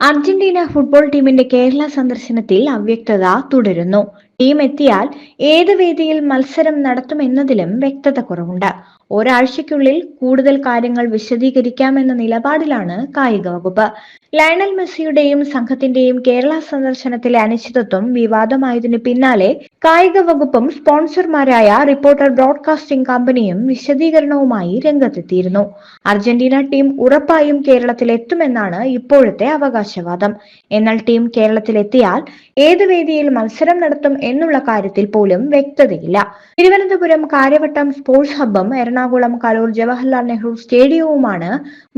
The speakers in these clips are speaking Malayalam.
അർജന്റീന ഫുട്ബോൾ ടീമിന്റെ കേരള സന്ദർശനത്തിൽ അവ്യക്തത തുടരുന്നു. ടീം എത്തിയാൽ ഏത് വേദിയിൽ മത്സരം നടത്തുമെന്നതിലും വ്യക്തത കുറവുണ്ട്. ഒരാഴ്ചയ്ക്കുള്ളിൽ കൂടുതൽ കാര്യങ്ങൾ വിശദീകരിക്കാമെന്ന നിലപാടിലാണ് കായിക വകുപ്പ്. ലയണൽ മെസ്സിയുടെയും സംഘത്തിന്റെയും കേരള സന്ദർശനത്തിലെ അനിശ്ചിതത്വം വിവാദമായതിനു പിന്നാലെ കായിക വകുപ്പും സ്പോൺസർമാരായ റിപ്പോർട്ടർ ബ്രോഡ്കാസ്റ്റിംഗ് കമ്പനിയും വിശദീകരണവുമായി രംഗത്തെത്തിയിരുന്നു. അർജന്റീന ടീം ഉറപ്പായും കേരളത്തിൽ എത്തുമെന്നാണ് ഇപ്പോഴത്തെ അവകാശവാദം. എന്നാൽ ടീം കേരളത്തിലെത്തിയാൽ ഏത് വേദിയിൽ മത്സരം നടത്തും എന്നുള്ള കാര്യത്തിൽ പോലും വ്യക്തതയില്ല. തിരുവനന്തപുരം കാര്യവട്ടം സ്പോർട്സ് ഹബ്ബും എറണാകുളം കലൂർ ജവഹർലാൽ നെഹ്റു സ്റ്റേഡിയവുമാണ്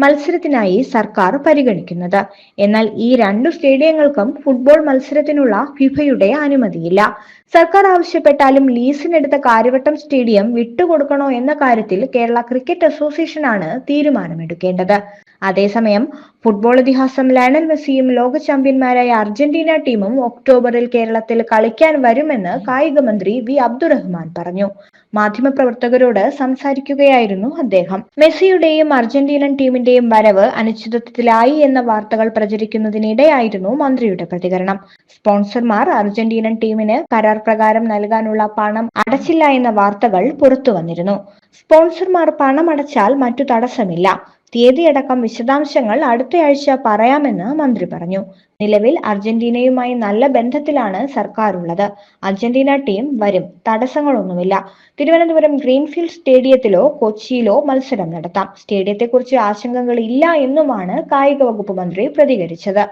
മത്സരത്തിനായി സർക്കാർ പരിഗണിക്കുന്നത്. എന്നാൽ ഈ രണ്ടു സ്റ്റേഡിയങ്ങൾക്കും ഫുട്ബോൾ മത്സരത്തിനുള്ള ഫിഫയുടെ അനുമതിയില്ല. സർക്കാർ ആവശ്യപ്പെട്ടാലും ലീസിനെടുത്ത കാര്യവട്ടം സ്റ്റേഡിയം വിട്ടുകൊടുക്കണോ എന്ന കാര്യത്തിൽ കേരള ക്രിക്കറ്റ് അസോസിയേഷനാണ് തീരുമാനമെടുക്കേണ്ടത്. അതേസമയം ഫുട്ബോൾ ഇതിഹാസം ലയണൽ മെസ്സിയും ലോക ചാമ്പ്യന്മാരായ അർജന്റീന ടീമും ഒക്ടോബറിൽ കേരളത്തിൽ കളിക്കാൻ വരുമെന്ന് കായിക മന്ത്രി വി അബ്ദുറഹ്മാൻ പറഞ്ഞു. മാധ്യമപ്രവർത്തകരോട് സംസാരിക്കുകയായിരുന്നു അദ്ദേഹം. മെസ്സിയുടെയും അർജന്റീനൻ ടീമിന്റെയും വരവ് അനിശ്ചിതത്വത്തിലായി എന്ന വാർത്തകൾ പ്രചരിക്കുന്നതിനിടെയായിരുന്നു മന്ത്രിയുടെ പ്രതികരണം. സ്പോൺസർമാർ അർജന്റീനൻ ടീമിന് കരാർ പ്രകാരം നൽകാനുള്ള പണം അടച്ചില്ല എന്ന വാർത്തകൾ പുറത്തു വന്നിരുന്നു. സ്പോൺസർമാർ പണം അടച്ചാൽ മറ്റു തടസ്സമില്ല. തീയതിയടക്കം വിശദാംശങ്ങൾ അടുത്തയാഴ്ച പറയാമെന്ന് മന്ത്രി പറഞ്ഞു. നിലവിൽ അർജന്റീനയുമായി നല്ല ബന്ധത്തിലാണ് സർക്കാർ ഉള്ളത് അർജന്റീന ടീം വരും. തടസ്സങ്ങളൊന്നുമില്ല. തിരുവനന്തപുരം ഗ്രീൻഫീൽഡ് സ്റ്റേഡിയത്തിലോ കൊച്ചിയിലോ മത്സരം നടത്താം. സ്റ്റേഡിയത്തെക്കുറിച്ച് ആശങ്കകൾ ഇല്ല എന്നുമാണ് കായിക വകുപ്പ് മന്ത്രി പ്രതികരിച്ചത്.